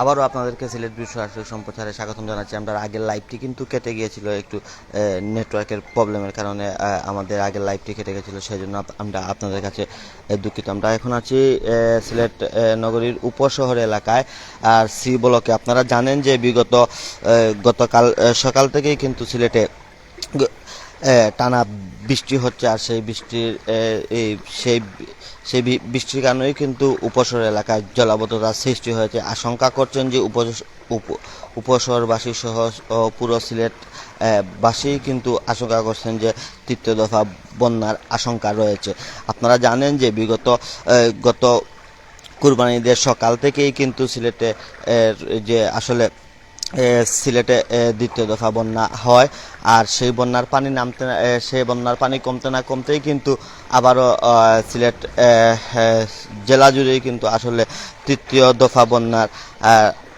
আবারও আপনাদেরকে সিলেট বিশ্ব সম্প্রচারে স্বাগতম জানাচ্ছি। আমরা আগের লাইভটি কিন্তু কেটে গিয়েছিল একটু নেটওয়ার্কের প্রবলেমের কারণে আমাদের আগের লাইভটি কেটে গেছিল সেই জন্য আমরা আপনাদের কাছে দুঃখিত। আমরা এখন আছি সিলেট নগরীর উপশহর এলাকায়। আর সি ব্লকে আপনারা জানেন যে বিগত গতকাল সকাল থেকেই কিন্তু সিলেটে টানা বৃষ্টি হচ্ছে আর সেই বৃষ্টির এই সেই সেই বৃষ্টির কারণেই কিন্তু উপসর এলাকায় জলাবদ্ধতা সৃষ্টি হয়েছে। আশঙ্কা করছেন যে উপ- উপ- উপশহরবাসী সহ পুরো সিলেট বাসী কিন্তু আশঙ্কা করছেন যে তৃতীয় দফা বন্যার আশঙ্কা রয়েছে। আপনারা জানেন যে বিগত গত কুরবানিদের সকাল থেকেই কিন্তু সিলেটে যে আসলে সিলেটে দ্বিতীয় দফা বন্যা হয়। আর সেই বন্যার পানি নামতে সেই বন্যার পানি কমতে না কমতেই কিন্তু আবারও সিলেট জেলা জুড়েই কিন্তু আসলে তৃতীয় দফা বন্যার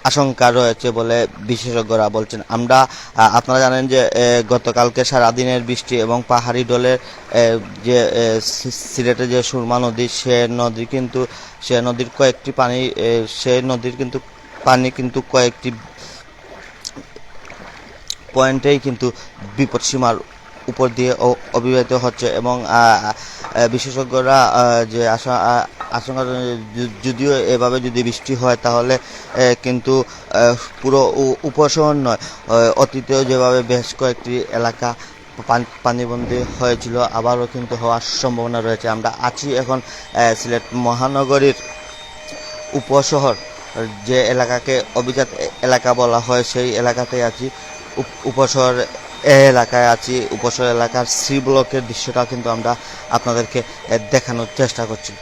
আশঙ্কা রয়েছে বলে বিশেষজ্ঞরা বলছেন। আমরা আপনারা জানেন যে গতকালকে সারাদিনের বৃষ্টি এবং পাহাড়ি ডলের যে সিলেটে যে সুরমা নদী, সে নদী কিন্তু, সে নদীর কয়েকটি পানি সে নদীর কিন্তু পানি কিন্তু কয়েকটি পয়েন্টেই কিন্তু বিপদসীমার উপর দিয়ে অবিবাহিত হচ্ছে এবং বিশেষজ্ঞরা যে আশা আশঙ্কা যদিও এভাবে যদি বৃষ্টি হয় তাহলে কিন্তু পুরো উপশহর নয়। অতীতেও যেভাবে বেশ কয়েকটি এলাকা পান- পানিবন্দী হয়েছিল, আবারও কিন্তু হওয়ার সম্ভাবনা রয়েছে। আমরা আছি এখন সিলেট মহানগরীর উপশহর, যে এলাকাকে অভিজাত এলাকা বলা হয়, সেই এলাকাতেই আছি। উপশহর এ এলাকায় আছি। উপশহর এলাকার সি ব্লকের দৃশ্যটা কিন্তু আমরা আপনাদেরকে দেখানোর চেষ্টা করছি।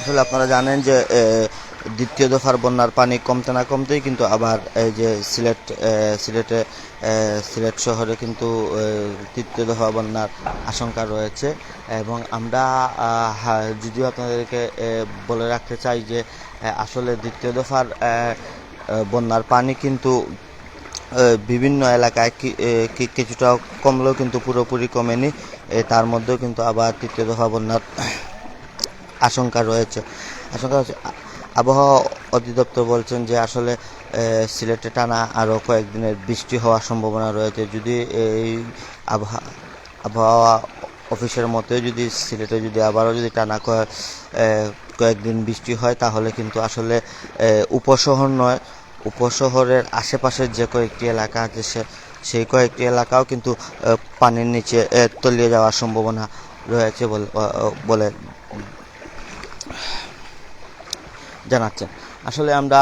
আসলে আপনারা জানেন যে দ্বিতীয় দফার বন্যার পানি কমতে না কমতেই কিন্তু আবার এই যে সিলেট সিলেটে সিলেট শহরে কিন্তু তৃতীয় দফা বন্যার আশঙ্কা রয়েছে। এবং আমরা যদিও আপনাদেরকে বলে রাখতে চাই যে আসলে দ্বিতীয় দফার বন্যার পানি কিন্তু বিভিন্ন এলাকায় কিছুটা কমলেও কিন্তু পুরোপুরি কমেনি। তার মধ্যেও কিন্তু আবার তৃতীয় দফা বন্যার আশঙ্কা রয়েছে। আশঙ্কা আ- আবহাওয়া অধিদপ্তর বলছেন যে আসলে সিলেটে টানা আরও কয়েকদিনের বৃষ্টি হওয়ার সম্ভাবনা রয়েছে। যদি এই আবহাওয়া আবহাওয়া অফিসের মতে যদি সিলেটে যদি আবারও যদি টানা কয়েক কয়েকদিন বৃষ্টি হয়, তাহলে কিন্তু আসলে উপশহর নয়, উপশহরের আশেপাশের যে কয়েকটি এলাকা আছে, সে, সেই কয়েকটি এলাকাও কিন্তু পানির নিচে তলিয়ে যাওয়ার সম্ভাবনা রয়েছে বলে আ- বলে জানাচ্ছেন। আসলে আমরা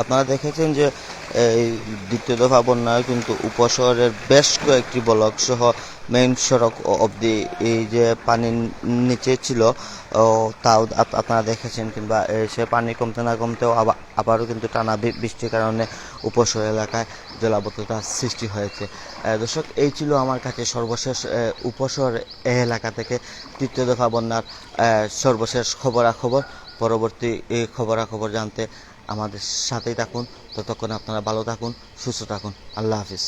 আপনারা দেখেছেন যে এই দ্বিতীয় দফা বন্যায় কিন্তু উপশহরের বেশ কয়েকটি ব্লক সহ মেইন সড়ক অবধি এই যে পানির নিচে ছিল তাও আপনারা দেখেছেন কিংবা সে পানি কমতে না কমতেও আবার আবারও কিন্তু টানা বৃষ্টির কারণে উপশহর এলাকায় জলাবদ্ধতার সৃষ্টি হয়েছে। দর্শক, এই ছিল আমার কাছে সর্বশেষ উপশহর এলাকা থেকে তৃতীয় দফা বন্যার সর্বশেষ খবরাখবর। পরবর্তী এই খবরাখবর জানতে আমাদের সাথেই থাকুন। ততক্ষণ আপনারা ভালো থাকুন সুস্থ থাকুন। আল্লাহ হাফিজ।